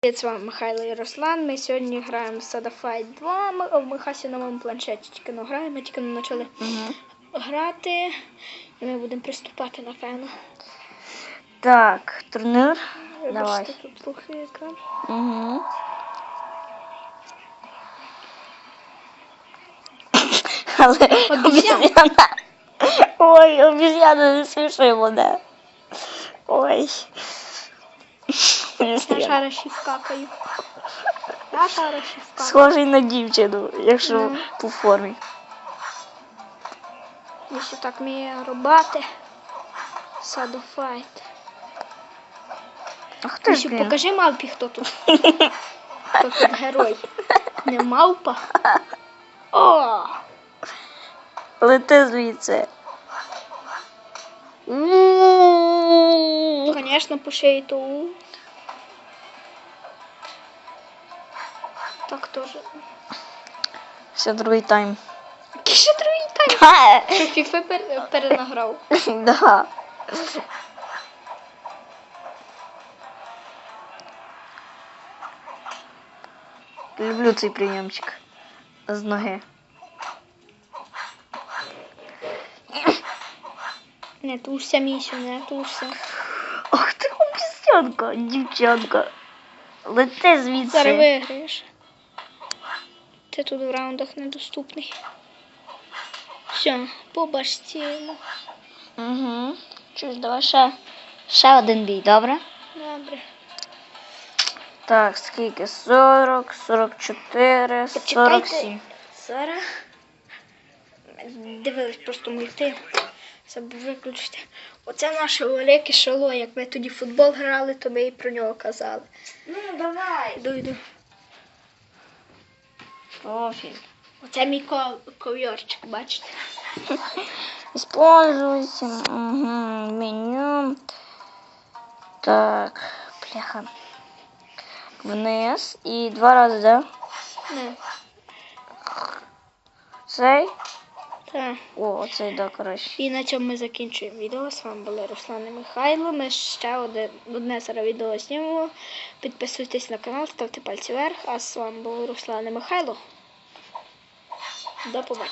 Привіт, з вами Михайло і Руслан. Ми сьогодні граємо в Soda Fight 2. Ми, о, ми Хасі на моєму планшеті тільки не граємо, ми тільки не почали Угу. грати. І ми будемо приступати, напевно. Так, турнір. Вибачте, Давай. тут плохий екран. Угу. Але обіз'яна. Ой, обіз'яна не смішує мене. Ой. Шарашів какаю. Я шарашів какаю. Схожий на дівчину, якщо Ну. по формі. Якщо так вміє робити. Soda Fight. А хто ж покажи мавпі, хто тут. Хто тут герой. Не мавпа. О! Лети звідси. Конечно, по шиї то Так тоже. Все, другий тайм. Який ще другий тайм? Що фіфи пер- перенаграв. Да. Люблю цей прийомчик з ноги. Не тушся, місю, не тушся. Ох ти обіцянка, дівчонка. Лети звідси. Зараз виграєш. Ти тут в раундах недоступний. Все, по башці йому. Угу. Чуєш, давай ще, ще один бій, добре? Добре. Так, скільки? 40, 44, 47. Зараз. Дивились просто мульти. Забув виключити. Оце наше велике шало. Як ми тоді в футбол грали, то ми і про нього казали. Ну, давай. Йду, йду. Профіль. Оце мій ко- ковйорчик, бачите? Используйте угу, меню. Так, бляха. Вниз. І два рази, да? Не. Цей. Так. О, цей, да, коротше. І на цьому ми закінчуємо відео. З вами були Руслан і Михайло. Ми ще одне, одне зараз відео знімемо. Підписуйтесь на канал, ставте пальці вверх. А з вами був Руслан і Михайло. До побачення.